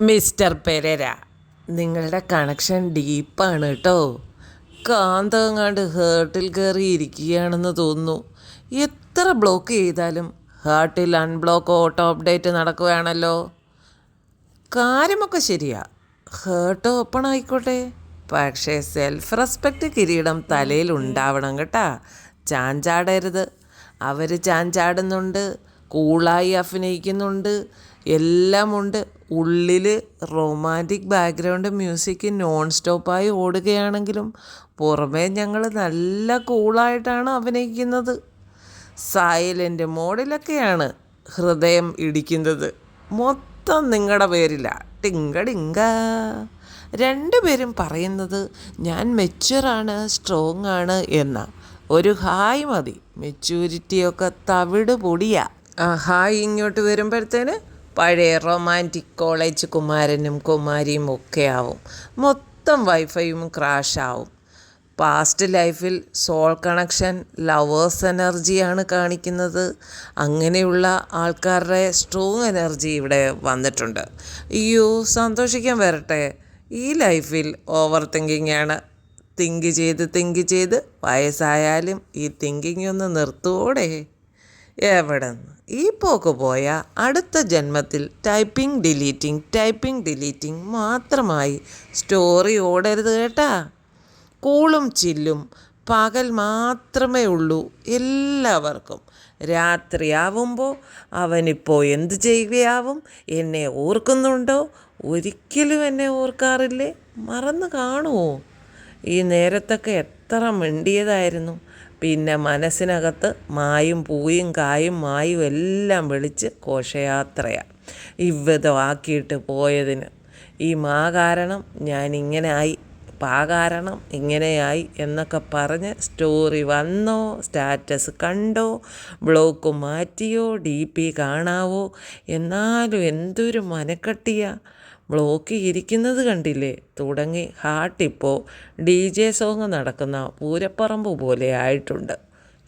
Mister Pereira നിങ്ങളുടെ connection ഡീപ്പാണ് കേട്ടോ കാന്തങ്ങാണ്ട് ഹേർട്ടിൽ കയറി ഇരിക്കുകയാണെന്ന് തോന്നുന്നു. എത്ര ബ്ലോക്ക് ചെയ്താലും ഹാർട്ടിൽ അൺബ്ലോക്ക് ഓട്ടോ അപ്ഡേറ്റ് നടക്കുകയാണല്ലോ. കാര്യമൊക്കെ ശരിയാ. ഹേർട്ട് ഓപ്പൺ ആയിക്കോട്ടെ. പക്ഷേ സെൽഫ് റെസ്പെക്റ്റ് കിരീടം തലയിൽ ഉണ്ടാവണം കേട്ടാ. ചാഞ്ചാടരുത് അവർ ചാഞ്ചാടുന്നുണ്ട് കൂളായി അഭിനയിക്കുന്നുണ്ട്. എല്ലാമുണ്ട്. ഉള്ളിൽ റൊമാന്റിക് ബാക്ക്ഗ്രൗണ്ട് മ്യൂസിക് നോൺ സ്റ്റോപ്പായി ഓടുകയാണെങ്കിലും പുറമേ ഞങ്ങൾ നല്ല കൂളായിട്ടാണ് അഭിനയിക്കുന്നത്. സൈലന്റ് മോഡിലൊക്കെയാണ് ഹൃദയം ഇടിക്കുന്നത്. മൊത്തം നിങ്ങളുടെ പേരില്ല ടിങ്കടിങ്ക രണ്ടുപേരും പറയുന്നത് ഞാൻ മെച്ചുറാണ് സ്ട്രോങ് ആണ് എന്ന. ഒരു ഹായ് മതി. മെച്യൂരിറ്റിയൊക്കെ തവിട് പൊടിയാ. ആ ഹായ് ഇങ്ങോട്ട് വരുമ്പോഴത്തേന് പഴയ റൊമാന്റിക് കോളേജ് കുമാരനും കുമാരിയും ഒക്കെ ആവും. മൊത്തം വൈഫൈയും ക്രാഷാവും. പാസ്റ്റ് ലൈഫിൽ സോൾ കണക്ഷൻ ലവേഴ്സ് എനർജിയാണ് കാണിക്കുന്നത്. അങ്ങനെയുള്ള ആൾക്കാരുടെ സ്ട്രോങ് എനർജി ഇവിടെ വന്നിട്ടുണ്ട്. അയ്യോ സന്തോഷിക്കാൻ വരട്ടെ. ഈ ലൈഫിൽ ഓവർ തിങ്കിങ് ആണ്. തിങ്ക് ചെയ്ത് തിങ്ക് ചെയ്ത് വയസ്സായാലും ഈ തിങ്കിങ് ഒന്ന് നിർത്തുവോടെ? എവിടെ നിന്ന് ഈ പോക്ക് പോയ അടുത്ത ജന്മത്തിൽ ടൈപ്പിംഗ് ഡിലീറ്റിംഗ് ടൈപ്പിംഗ് ഡിലീറ്റിംഗ് മാത്രമായി സ്റ്റോറി ഓടരുത് കേട്ടാ. കൂളും ചില്ലും പകൽ മാത്രമേ ഉള്ളൂ എല്ലാവർക്കും. രാത്രിയാവുമ്പോൾ അവനിപ്പോൾ എന്ത് ചെയ്യുകയാവും? എന്നെ ഓർക്കുന്നുണ്ടോ? ഒരിക്കലും എന്നെ ഓർക്കാറില്ലേ? മറന്നു കാണുമോ ഈ നേരത്തൊക്കെ എത്ര മിണ്ടിയതായിരുന്നു. പിന്നെ മനസ്സിനകത്ത് മായും പൂയും കായും മായും എല്ലാം വിളിച്ച് ഘോഷയാത്രയാണ് ഇവ്വിധമാക്കിയിട്ട് പോയതിന്. ഈ മാ കാരണം ഞാനിങ്ങനെ ആയി പാ കാരണം ഇങ്ങനെയായി എന്നൊക്കെ പറഞ്ഞ് സ്റ്റോറി വന്നോ സ്റ്റാറ്റസ് കണ്ടോ ബ്ലോക്ക് മാറ്റിയോ ഡി പി കാണാവോ എന്നാലും എന്തൊരു മനക്കട്ടിയാ. ബ്ലോക്ക് ഇരിക്കുന്നത് കണ്ടില്ലേ? തുടങ്ങി. ഹാർട്ടിപ്പോൾ ഡി ജെ സോങ് നടക്കുന്ന പൂരപ്പറമ്പ് പോലെ ആയിട്ടുണ്ട്.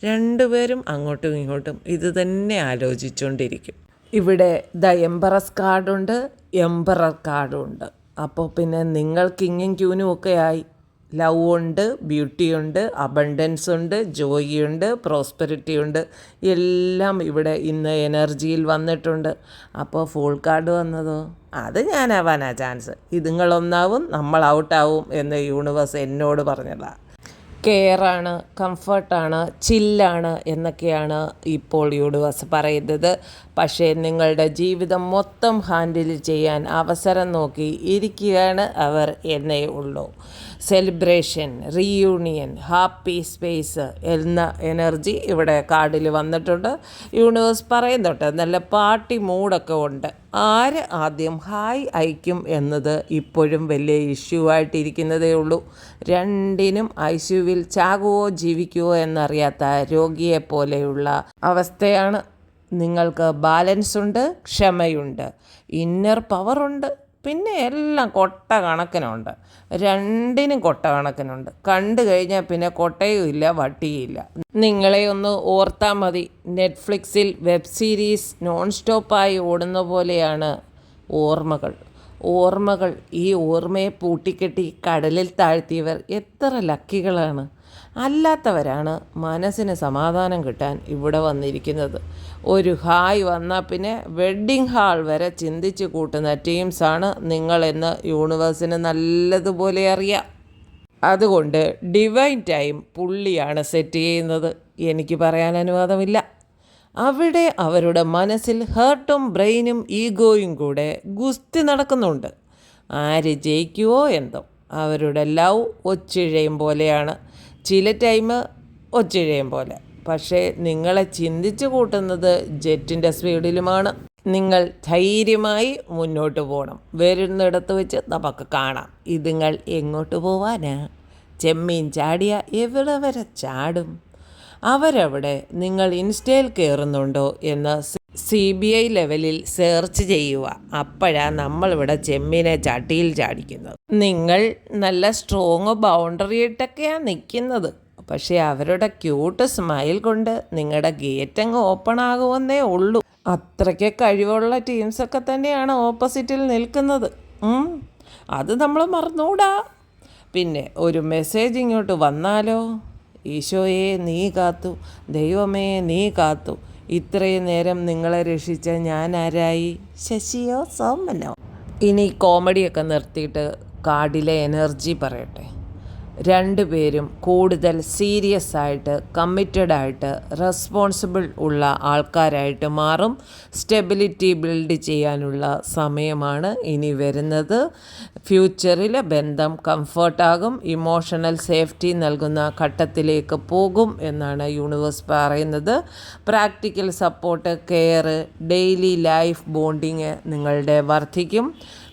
രണ്ടുപേരും അങ്ങോട്ടും ഇങ്ങോട്ടും ഇത് തന്നെ ആലോചിച്ചുകൊണ്ടിരിക്കും ഇവിടെ ദ എംബറസ് കാർഡുണ്ട് എംബറർ കാർഡുണ്ട്. അപ്പോൾ പിന്നെ നിങ്ങൾ കിങ്ങും ക്യൂനും ഒക്കെ ആയി. ലവ് ഉണ്ട് ബ്യൂട്ടി ഉണ്ട് അബണ്ടൻസ് ഉണ്ട് ജോയി ഉണ്ട് പ്രോസ്പെരിറ്റി ഉണ്ട് എല്ലാം ഇവിടെ ഇന്ന് എനർജിയിൽ വന്നിട്ടുണ്ട്. അപ്പോൾ ഫുൾ കാർഡ് വന്നതോ? അത് ഞാനാവാനാ ചാൻസ്. ഇതുങ്ങളൊന്നാവും നമ്മൾ ഔട്ടാവും എന്ന് യൂണിവേഴ്സ് എന്നോട് പറഞ്ഞതാണ് കെയറാണ് കംഫർട്ടാണ് ചില്ലാണ് എന്നൊക്കെയാണ് ഇപ്പോൾ യൂണിവേഴ്സ് പറയുന്നത്. പക്ഷേ നിങ്ങളുടെ ജീവിതം മൊത്തം ഹാൻഡിൽ ചെയ്യാൻ അവസരം നോക്കി ഇരിക്കുകയാണ് അവർ എന്നേ ഉള്ളൂ. സെലിബ്രേഷൻ റീയൂണിയൻ ഹാപ്പി സ്പേസ് എന്ന എനർജി ഇവിടെ കാർഡിൽ വന്നിട്ടുണ്ട്. യൂണിവേഴ്സ് പറയുന്നുണ്ട് നല്ല പാർട്ടി മൂഡൊക്കെ ഉണ്ട്. ആര് ആദ്യം ഹായ് അയക്കും എന്നത് ഇപ്പോഴും വലിയ ഇഷ്യൂ ആയിട്ടിരിക്കുന്നതേ ഉള്ളൂ. രണ്ടിനും ഐ സിയുവിൽ ചാകുവോ ജീവിക്കുവോ എന്നറിയാത്ത രോഗിയെ പോലെയുള്ള അവസ്ഥയാണ്. നിങ്ങൾക്ക് ബാലൻസ് ഉണ്ട് ക്ഷമയുണ്ട്. ഇന്നർ പവറുണ്ട് പിന്നെ എല്ലാം കൊട്ട കണക്കിനുണ്ട്. രണ്ടിനും കൊട്ട കണക്കിനുണ്ട്. കണ്ടു കഴിഞ്ഞാൽ പിന്നെ കൊട്ടയും ഇല്ല വട്ടിയും ഇല്ല. നിങ്ങളെ ഒന്ന് ഓർത്താൽ മതി. നെറ്റ്ഫ്ലിക്സിൽ വെബ് സീരീസ് നോൺ സ്റ്റോപ്പായി ഓടുന്ന പോലെയാണ് ഓർമ്മകൾ. ഓർമ്മകൾ ഈ ഓർമ്മയെ പൂട്ടിക്കെട്ടി കടലിൽ താഴ്ത്തിയവർ എത്ര ലക്കികളാണ്. അല്ലാത്തവരാണ് മനസ്സിന് സമാധാനം കിട്ടാൻ ഇവിടെ വന്നിരിക്കുന്നത്. ഒരു ഹായ് വന്നാൽ പിന്നെ വെഡ്ഡിങ് ഹാൾ വരെ ചിന്തിച്ച് കൂട്ടുന്ന ടീംസാണ് നിങ്ങളെന്ന് യൂണിവേഴ്സിന് നല്ലതുപോലെ അറിയാം. അതുകൊണ്ട് ഡിവൈൻ ടൈം പുള്ളിയാണ് സെറ്റ് ചെയ്യുന്നത്. എനിക്ക് പറയാൻ അനുവാദമില്ല. അവിടെ അവരുടെ മനസ്സിൽ ഹേർട്ടും ബ്രെയിനും ഈഗോയും കൂടെ ഗുസ്തി നടക്കുന്നുണ്ട്. ആര് ജയിക്കുവോ എന്തോ. അവരുടെ ലവ് ഒച്ചിഴയും പോലെയാണ്. ചില ടൈം ഒച്ചിഴയും പോലെ. പക്ഷേ നിങ്ങളെ ചിന്തിച്ച് കൂട്ടുന്നത് ജെറ്റിന്റെ സ്പീഡിലുമാണ്. നിങ്ങൾ ധൈര്യമായി മുന്നോട്ട് പോകണം വരുന്നിടത്ത് വെച്ച് നമുക്ക് കാണാം. ഇതുങ്ങൾ എങ്ങോട്ട് പോവാനാ? ചെമ്മീൻ ചാടിയ എവിടെ വരെ ചാടും? അവരവിടെ നിങ്ങൾ ഇൻസ്റ്റയിൽ കയറുന്നുണ്ടോ എന്ന് സി ബി ഐ ലെവലിൽ സെർച്ച് ചെയ്യുക. അപ്പോഴാണ് നമ്മളിവിടെ ചെമ്മിനെ ചട്ടിയിൽ ചാടിക്കുന്നത്. നിങ്ങൾ നല്ല സ്ട്രോങ് ബൗണ്ടറി ഇട്ടൊക്കെയാണ് നിൽക്കുന്നത്. പക്ഷേ അവരുടെ ക്യൂട്ട് സ്മൈൽ കൊണ്ട് നിങ്ങളുടെ ഗേറ്റ് അങ്ങ് ഓപ്പൺ ആകുമെന്നേ ഉള്ളൂ. അത്രയ്ക്ക് കഴിവുള്ള ടീംസൊക്കെ തന്നെയാണ് ഓപ്പോസിറ്റിൽ നിൽക്കുന്നത്. അത് നമ്മൾ മറന്നുകൂടാ പിന്നെ ഒരു മെസ്സേജ് ഇങ്ങോട്ട് വന്നാലോ? ഈശോയെ നീ കാത്തു. ദൈവമേ നീ കാത്തു. ഇത്രയും നേരം നിങ്ങളെ രക്ഷിച്ച ഞാൻ ആരായി ശശിയോ സോമനോ? ഇനി കോമഡിയൊക്കെ നിർത്തിയിട്ട് കാർഡിലെ എനർജി പറയട്ടെ. രണ്ടുപേരും കൂടുതൽ സീരിയസ് ആയിട്ട് കമ്മിറ്റഡ് ആയിട്ട് റെസ്പോൺസിബിൾ ഉള്ള ആൾക്കാരായിട്ട് മാറും. സ്റ്റെബിലിറ്റി ബിൽഡ് ചെയ്യാനുള്ള സമയമാണ് ഇനി വരുന്നത്. ഫ്യൂച്ചറിൽ ബന്ധം കംഫർട്ടാകും ഇമോഷണൽ സേഫ്റ്റി നൽകുന്ന ഘട്ടത്തിലേക്ക് പോകും എന്നാണ് യൂണിവേഴ്സ് പറയുന്നത്. Practical support care daily life bonding നിങ്ങളുടെ വർദ്ധിക്കും.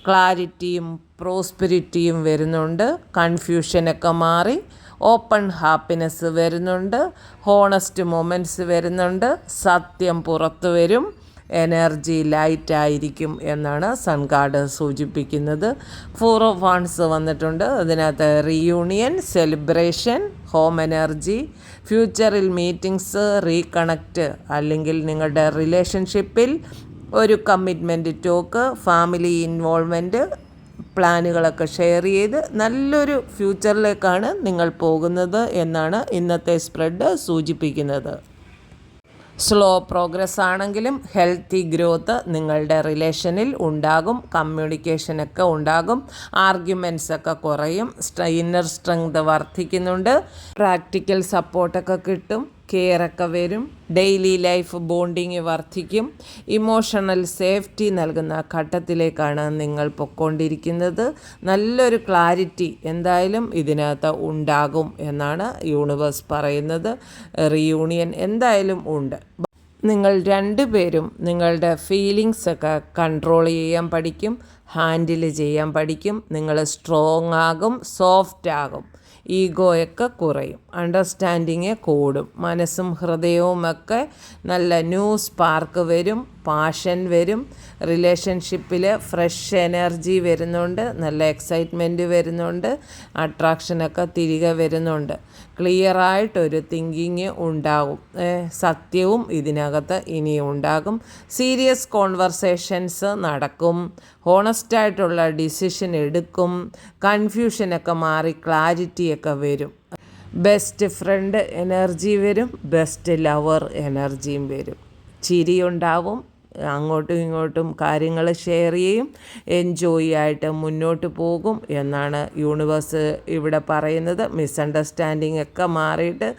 ക്ലാരിറ്റിയും പ്രോസ്പിരിറ്റിയും വരുന്നുണ്ട്. കൺഫ്യൂഷനൊക്കെ മാറി. ഓപ്പൺ ഹാപ്പിനെസ് വരുന്നുണ്ട്. ഹോണസ്റ്റ് മൊമെന്റ്സ് വരുന്നുണ്ട്. സത്യം പുറത്തു വരും. എനർജി ലൈറ്റ് ആയിരിക്കും എന്നാണ് സൺ കാർഡ് സൂചിപ്പിക്കുന്നത്. ഫോർ ഓഫ് വൺസ് വന്നിട്ടുണ്ട്. അതിനകത്ത് റീയൂണിയൻ സെലിബ്രേഷൻ ഹോം എനർജി ഫ്യൂച്ചറിൽ മീറ്റിങ്സ് റീകണക്റ്റ് അല്ലെങ്കിൽ നിങ്ങളുടെ റിലേഷൻഷിപ്പിൽ ഒരു കമ്മിറ്റ്മെന്റ് ടോക്ക് ഫാമിലി ഇൻവോൾവ്മെന്റ് പ്ലാനുകളൊക്കെ ഷെയർ ചെയ്ത് നല്ലൊരു ഫ്യൂച്ചറിലേക്കാണ് നിങ്ങൾ പോകുന്നത് എന്നാണ് ഇന്നത്തെ സ്പ്രെഡ് സൂചിപ്പിക്കുന്നത്. സ്ലോ പ്രോഗ്രസ് ആണെങ്കിലും ഹെൽത്തി ഗ്രോത്ത് നിങ്ങളുടെ റിലേഷനിൽ ഉണ്ടാകും കമ്മ്യൂണിക്കേഷനൊക്കെ ഉണ്ടാകും ആർഗ്യുമെൻസ് ഒക്കെ കുറയും ഇന്നർ സ്ട്രെങ്ത് വർദ്ധിക്കുന്നുണ്ട് പ്രാക്ടിക്കൽ സപ്പോർട്ടൊക്കെ കിട്ടും. കെയറൊക്കെ വരും. ഡെയിലി ലൈഫ് ബോണ്ടിങ് വർദ്ധിക്കും. ഇമോഷണൽ സേഫ്റ്റി നൽകുന്ന ഘട്ടത്തിലേക്കാണ് നിങ്ങൾ പൊക്കോണ്ടിരിക്കുന്നത്. നല്ലൊരു ക്ലാരിറ്റി എന്തായാലും ഇതിനകത്ത് ഉണ്ടാകും എന്നാണ് യൂണിവേഴ്സ് പറയുന്നത്. റീയൂണിയൻ എന്തായാലും ഉണ്ട്. നിങ്ങൾ രണ്ടുപേരും നിങ്ങളുടെ ഫീലിങ്സ് ഒക്കെ കൺട്രോൾ ചെയ്യാൻ പഠിക്കും. ഹാൻഡിൽ ചെയ്യാൻ പഠിക്കും. നിങ്ങൾ സ്ട്രോങ് ആകും സോഫ്റ്റ് ആകും. ഈഗോയൊക്കെ കുറയും. അണ്ടർസ്റ്റാൻഡിങ് കൂടും. മനസ്സും ഹൃദയവുമൊക്കെ നല്ല ന്യൂ സ്പാർക്ക് വരും. പാഷൻ വരും റിലേഷൻഷിപ്പിൽ ഫ്രഷ് എനർജി വരുന്നുണ്ട് നല്ല എക്സൈറ്റ്മെന്റ് വരുന്നുണ്ട് അട്രാക്ഷനൊക്കെ തിരികെ വരുന്നുണ്ട്. ക്ലിയറായിട്ടൊരു തിങ്കിങ് ഉണ്ടാകും. സത്യവും ഇതിനകത്ത് ഇനിയും ഉണ്ടാകും. സീരിയസ് കോൺവെർസേഷൻസ് നടക്കും. ഹോണസ്റ്റായിട്ടുള്ള ഡിസിഷൻ എടുക്കും. കൺഫ്യൂഷനൊക്കെ മാറി ക്ലാരിറ്റിയൊക്കെ വരും. ബെസ്റ്റ് ഫ്രണ്ട് എനർജി വരും. ബെസ്റ്റ് ലവർ എനർജിയും വരും. ചിരിയുണ്ടാവും അങ്ങോട്ടും ഇങ്ങോട്ടും കാര്യങ്ങൾ ഷെയർ ചെയ്യും. എൻജോയ് ആയിട്ട് മുന്നോട്ട് പോകും എന്നാണ് യൂണിവേഴ്സ് ഇവിടെ പറയുന്നത്. മിസ്അണ്ടർസ്റ്റാൻഡിങ് ഒക്കെ മാറിയിട്ട്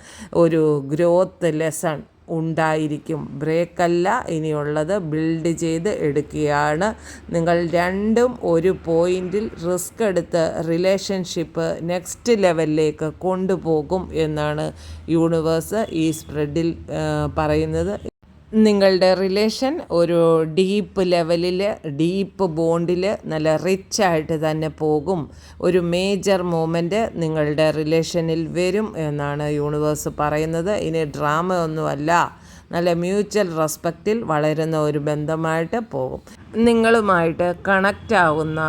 ഒരു ഗ്രോത്ത് ലെസൺ ഉണ്ടായിരിക്കും. ബ്രേക്കല്ല ഇനിയുള്ളത് ബിൽഡ് ചെയ്ത് എടുക്കുകയാണ്. നിങ്ങൾ രണ്ടും ഒരു പോയിന്റിൽ റിസ്ക് എടുത്ത് റിലേഷൻഷിപ്പ് നെക്സ്റ്റ് ലെവലിലേക്ക് കൊണ്ടുപോകും എന്നാണ് യൂണിവേഴ്സ് ഈ സ്പ്രെഡിൽ പറയുന്നത്. നിങ്ങളുടെ റിലേഷൻ ഒരു ഡീപ്പ് ലെവലിൽ ഡീപ്പ് ബോണ്ടിൽ നല്ല റിച്ച് ആയിട്ട് തന്നെ പോകും. ഒരു മേജർ മൂമെന്റ് നിങ്ങളുടെ റിലേഷനിൽ വരും എന്നാണ് യൂണിവേഴ്സ് പറയുന്നത്. ഇനി ഡ്രാമ ഒന്നുമല്ല നല്ല മ്യൂച്വൽ റെസ്പെക്റ്റിൽ വളരുന്ന ഒരു ബന്ധമായിട്ട് പോകും. നിങ്ങളുമായിട്ട് കണക്റ്റ് ആവുന്ന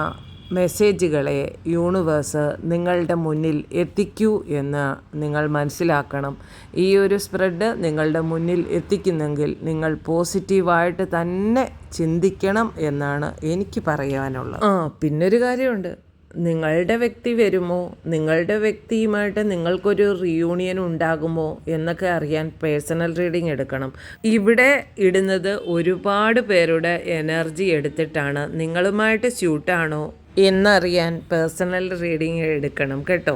മെസ്സേജുകളെ യൂണിവേഴ്സ് നിങ്ങളുടെ മുന്നിൽ എത്തിക്കൂ എന്ന് നിങ്ങൾ മനസ്സിലാക്കണം. ഈ ഒരു സ്പ്രെഡ് നിങ്ങളുടെ മുന്നിൽ എത്തിക്കുന്നെങ്കിൽ നിങ്ങൾ പോസിറ്റീവായിട്ട് തന്നെ ചിന്തിക്കണം എന്നാണ് എനിക്ക് പറയാനുള്ളത്. ആ പിന്നൊരു കാര്യമുണ്ട്. നിങ്ങളുടെ വ്യക്തി വരുമോ? നിങ്ങളുടെ വ്യക്തിയുമായിട്ട് നിങ്ങൾക്കൊരു റിയൂണിയൻ ഉണ്ടാകുമോ എന്നൊക്കെ അറിയാൻ പേഴ്സണൽ റീഡിംഗ് എടുക്കണം. ഇവിടെ ഇടുന്നത് ഒരുപാട് പേരുടെ എനർജി എടുത്തിട്ടാണ്. നിങ്ങളുമായിട്ട് സ്യൂട്ടാണോ എന്നറിയാൻ പേഴ്സണൽ റീഡിംഗ് എടുക്കണം കേട്ടോ.